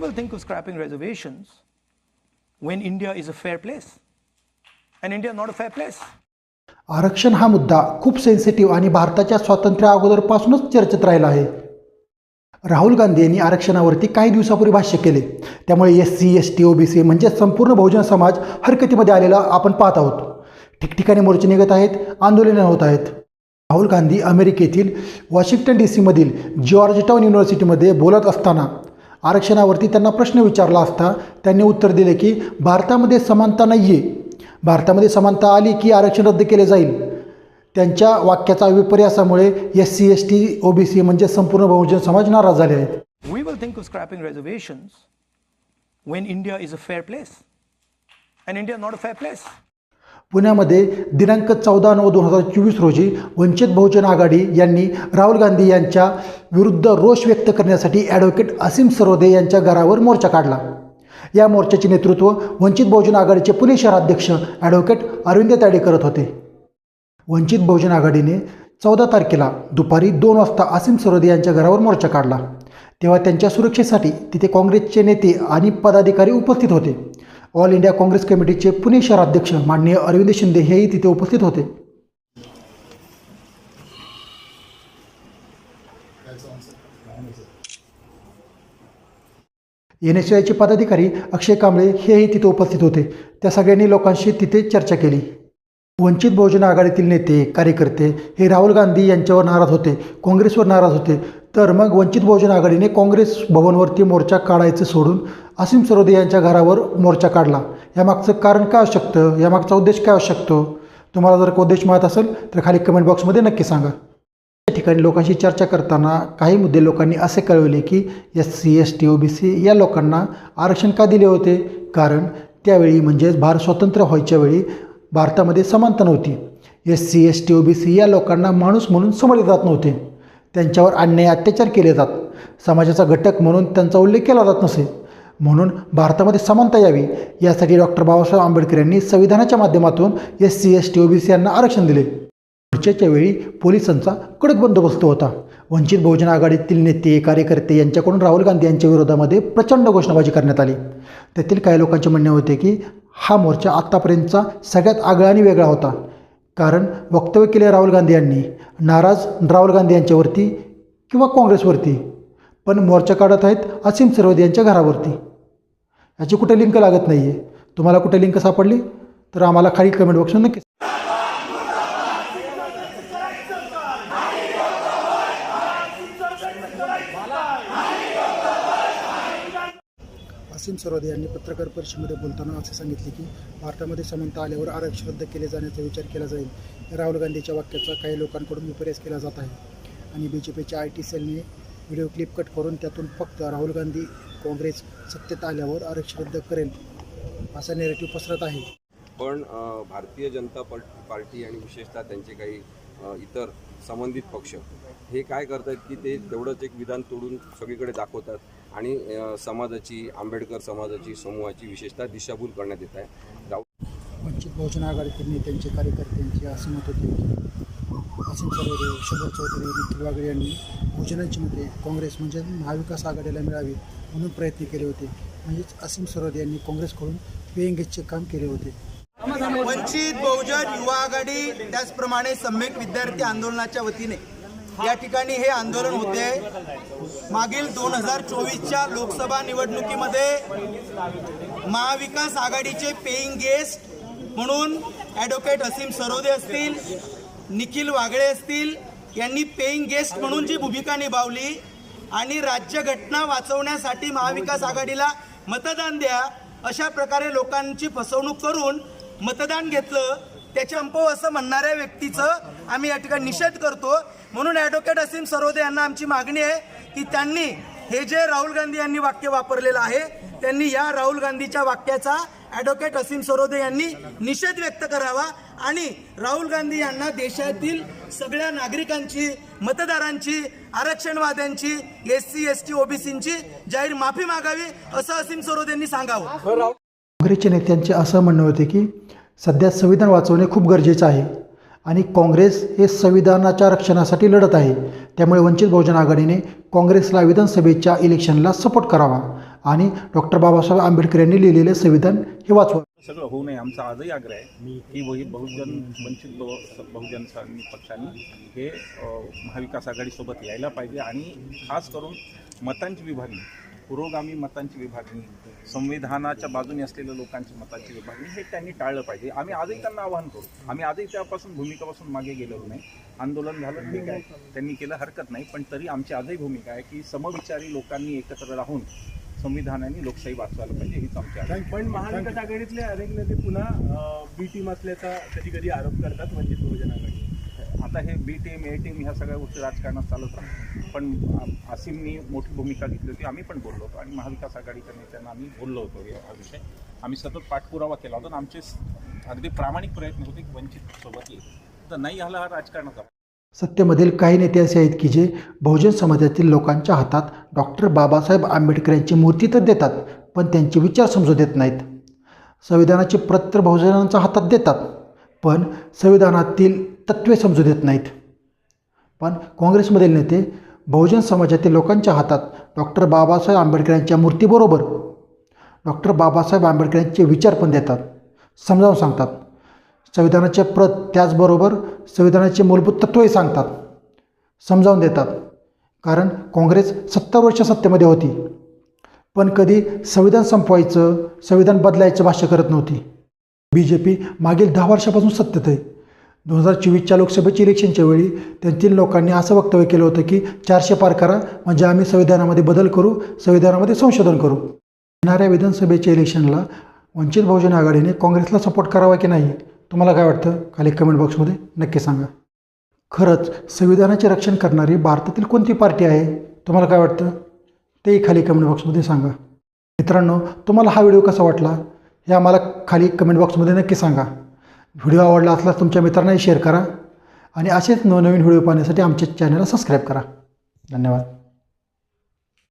will think of scrapping reservations when India is a fair place. And India not a fair place. आरक्षण हा मुद्दा खूप sensitive आणि भारताच्या स्वातंत्र्या अगोदरपासूनच चर्चेत राहिला आहे राहुल गांधी यांनी आरक्षणावरती काही दिवसापूर्वी भाष्य केले त्यामुळे S C S T O B C म्हणजे संपूर्ण बहुजन समाज हरकतीमध्ये आलेला आपण पाहत आहोत ठिकठिकाणी मोर्चे निघत आहेत आंदोलनं होत आहेत राहुल गांधी अमेरिकेतील वॉशिंग्टन डी सीमधील जॉर्ज टाऊन युनिव्हर्सिटीमध्ये बोलत असताना आरक्षणावरती त्यांना प्रश्न विचारला असता त्यांनी उत्तर दिले की भारतामध्ये समानता नाही आहे भारतामध्ये समानता आली की आरक्षण रद्द केले जाईल. त्यांच्या वाक्याचा विपर्यासामुळे S C S T O B C म्हणजे संपूर्ण बहुजन समाज नाराज झाले आहेत. We will think of scrapping reservations when India is a fair place and India not a fair place पुण्यामध्ये दिनांक चौदा नऊ दोन हजार चोवीस रोजी वंचित बहुजन आघाडी यांनी राहुल गांधी यांच्या विरुद्ध रोष व्यक्त करण्यासाठी ॲडव्होकेट असीम सरोदे यांच्या घरावर मोर्चा काढला. या मोर्चाचे नेतृत्व वंचित बहुजन आघाडीचे पुणे शहराध्यक्ष ॲडव्होकेट अरविंद ताडे करत होते. वंचित बहुजन आघाडीने चौदा तारखेला दुपारी दोन वाजता असीम सरोदे यांच्या घरावर मोर्चा काढला. तेव्हा त्यांच्या सुरक्षेसाठी तिथे काँग्रेसचे नेते आणि पदाधिकारी उपस्थित होते. ऑल इंडिया काँग्रेस कमिटीचे पुणे शहराध्यक्ष माननीय अरविंद शिंदे हेही तिथे उपस्थित होते. एन एस आयचे पदाधिकारी अक्षय कांबळे हेही तिथे उपस्थित होते. त्या सगळ्यांनी लोकांशी तिथे चर्चा केली. वंचित बहुजन आघाडीतील नेते कार्यकर्ते हे राहुल गांधी यांच्यावर नाराज होते काँग्रेसवर नाराज होते. तर मग वंचित बहुजन आघाडीने काँग्रेस भवनवरती मोर्चा काढायचं सोडून असीम सरोदे यांच्या घरावर मोर्चा काढला. यामागचं कारण काय असू शकतं? यामागचा उद्देश काय असू शकतो? तुम्हाला जर का उद्देश माहीत असेल तर खाली कमेंट बॉक्समध्ये नक्की सांगा. या ठिकाणी लोकांशी चर्चा करताना काही मुद्दे लोकांनी असे कळवले की S C S T O B C या लोकांना आरक्षण का दिले होते? कारण त्यावेळी म्हणजेच भारत स्वतंत्र व्हायच्या वेळी भारतामध्ये समानता नव्हती. S C S T O B C या लोकांना माणूस म्हणून समजले जात नव्हते. त्यांच्यावर अन्याय अत्याचार केले जात. समाजाचा घटक म्हणून त्यांचा उल्लेख केला जात नसे. म्हणून भारतामध्ये समानता यावी. यासाठी डॉक्टर बाबासाहेब आंबेडकर यांनी संविधानाच्या माध्यमातून S C S T O B C यांना आरक्षण दिले. चर्चेच्या वेळी पोलिसांचा कडक बंदोबस्त होता. वंचित बहुजन आघाडीतील नेते कार्यकर्ते यांच्याकडून राहुल गांधी यांच्या विरोधामध्ये प्रचंड घोषणाबाजी करण्यात आली. त्यातील काही लोकांचे म्हणणे होते की हा मोर्चा आत्तापर्यंतचा सगळ्यात आगळा आणि वेगळा होता. कारण वक्तव्य केले राहुल गांधी यांनी. नाराज राहुल गांधी यांच्यावरती किंवा काँग्रेसवरती. पण मोर्चा काढत आहेत असीम सरोदे यांच्या घरावरती. याची कुठे लिंक लागत नाही आहे तुम्हाला कुठे लिंक सापडली तर आम्हाला खाली कमेंट बॉक्समध्ये नक्कीच असीम सरोदे यांनी पत्रकार परिषदेमध्ये बोलताना असे सांगितले की भारतामध्ये समानता आल्यावर आरक्षण रद्द केले जाण्याचा विचार केला जाईल. राहुल गांधीच्या वाक्याचा काही लोकांकडून विपर्यास केला जात आहे. आणि बी जे पीच्या आय टी सेलने व्हिडिओ क्लिप कट करून त्यातून फक्त राहुल गांधी काँग्रेस सत्तेत आल्यावर आरक्षण रद्द करेल असा नेरेटिव्ह पसरत आहे. पण भारतीय जनता पार्टी आणि विशेषतः त्यांचे काही इतर संबंधित पक्ष हे काय करतात की ते तेवढंच एक विधान तोडून सगळीकडे दाखवतात आणि समाजाची आंबेडकर समाजाची समूहाची विशेषतः दिशाभूल करण्यात येत आहे. वंचित बहुजन आघाडीतील नेत्यांचे कार्यकर्त्यांचे असे मत होते की असीम सरोदे शुभर चौधरी निखिल वागळे यांनी बहुजनांची मते काँग्रेस म्हणजे महाविकास आघाडीला मिळावी म्हणून प्रयत्न केले होते. म्हणजेच असीम सरोदे यांनी काँग्रेसकडून पेईंगेजचे काम केले होते. वंचित बहुजन युवा आघाडी त्याचप्रमाणे सम्यक विद्यार्थी आंदोलनाच्या वतीने. या ठिकाणी हे आंदोलन होते. मागील दोन हजार चोवीसच्या लोकसभा निवडणुकीमध्ये महाविकास आघाडीचे पेईंग गेस्ट म्हणून ॲडव्होकेट असीम सरोदे असतील निखिल वागळे असतील यांनी पेईंग गेस्ट म्हणून जी भूमिका निभावली आणि राज्यघटना वाचवण्यासाठी महाविकास आघाडीला मतदान द्या अशा प्रकारे लोकांची फसवणूक करून मतदान घेतलं त्याचे अंपव असं म्हणणाऱ्या व्यक्तीचं आम्ही या ठिकाणी निषेध करतो. म्हणून ॲडव्होकेट असीम सरोदे यांना आमची मागणी आहे की त्यांनी हे जे राहुल गांधी यांनी वाक्य वापरलेलं आहे त्यांनी या राहुल गांधीच्या वाक्याचा ॲडव्होकेट असीम सरोदे यांनी निषेध व्यक्त करावा आणि राहुल गांधी यांना देशातील सगळ्या नागरिकांची मतदारांची आरक्षणवाद्यांची एस सी एस टी ओबीसींची जाहीर माफी मागावी असं असीम सरोदे यांनी सांगावं. काँग्रेसच्या नेत्यांचे असं म्हणणं होते की सध्या संविधान वाचवणे खूप गरजेचं आहे. आणि काँग्रेस हे संविधानाच्या रक्षणासाठी लढत आहे. त्यामुळे वंचित बहुजन आघाडीने काँग्रेसला विधानसभेच्या इलेक्शनला सपोर्ट करावा आणि डॉक्टर बाबासाहेब आंबेडकर यांनी लिहिलेले संविधान हे वाचवा. सगळं होऊ नये आमचा आजही आग्रह आहे. की वही बहुजन वंचित बहु- बहुजन पक्षांनी हे महाविकास आघाडीसोबत यायला पाहिजे आणि खास करून मतांची विभागणी. पुरोगामी मतांची विभागणी संविधानाच्या बाजूने असलेल्या लोकांची मतांची विभागणी हे त्यांनी टाळलं पाहिजे. आम्ही आजही त्यांना आवाहन करू. आम्ही आजही त्यापासून भूमिकापासून मागे गेलेलो नाही. आंदोलन झालं ठीक आहे. त्यांनी केलं हरकत नाही पण तरी आमची आजही भूमिका आहे की समविचारी लोकांनी एकत्र राहून संविधानाने लोकशाही वाचवायला पाहिजे हीच आमची पण महाविकास आघाडीतले अनेक नेते पुन्हा बी टीम असल्याचा कधी कधी आरोप करतात वंचित बहुजन आघाडी आता हे बी टीम ए टीम ह्या सगळ्या गोष्टी राजकारणात चालत राहतात. पण आ- आसिमनी मोठी भूमिका घेतली होती आम्ही पण बोललो होतो. आणि महाविकास आघाडीच्या नेत्यांना आम्ही बोललो होतो हा विषय. आम्ही सतत पाठपुरावा केला होता आणि आमचे अगदी प्रामाणिक प्रयत्न होते की वंचित सोबत येईल. तर नाही झालं हा राजकारणाचा. सत्तेमधील काही नेते असे आहेत की जे बहुजन समाजातील लोकांच्या हातात डॉक्टर बाबासाहेब आंबेडकर यांची मूर्ती तर देतात पण त्यांचे विचार समजू देत नाहीत. संविधानाची प्रत बहुजनांच्या हातात देतात पण संविधानातील तत्त्वे समजू देत नाहीत. पण काँग्रेसमधील नेते बहुजन समाजातील लोकांच्या हातात डॉक्टर बाबासाहेब आंबेडकरांच्या मूर्तीबरोबर डॉक्टर बाबासाहेब आंबेडकरांचे विचार पण देतात समजावून सांगतात. संविधानाचे प्रत त्याचबरोबर संविधानाचे मूलभूत तत्त्वही सांगतात समजावून देतात. कारण काँग्रेस सत्तर वर्ष सत्तेमध्ये होती. पण कधी संविधान संपवायचं संविधान बदलायचं भाष्य करत नव्हती. बी जे पी मागील दहा वर्षापासून सत्तेत आहे. दोन हजार चोवीसच्या लोकसभेच्या इलेक्शनच्या वेळी त्यांतील लोकांनी असं वक्तव्य केलं होतं की चारशे पार करा म्हणजे आम्ही संविधानामध्ये बदल करू संविधानामध्ये संशोधन करू. येणाऱ्या विधानसभेच्या इलेक्शनला वंचित बहुजन आघाडीने काँग्रेसला सपोर्ट करावा की नाही तुम्हाला काय वाटतं? खाली कमेंट बॉक्समध्ये नक्की सांगा. खरंच संविधानाचे रक्षण करणारी भारतातील कोणती पार्टी आहे? तुम्हाला काय वाटतं? तेही खाली कमेंट बॉक्समध्ये सांगा. मित्रांनो तुम्हाला हा व्हिडिओ कसा वाटला? हे आम्हाला खाली कमेंट बॉक्समध्ये नक्की सांगा. व्हिडिओ आवडला असल्यास तुमच्या मित्रांनाही शेअर करा. आणि असेच नवनवीन व्हिडिओ पाहण्यासाठी आमच्या चॅनलला सबस्क्राईब करा. धन्यवाद.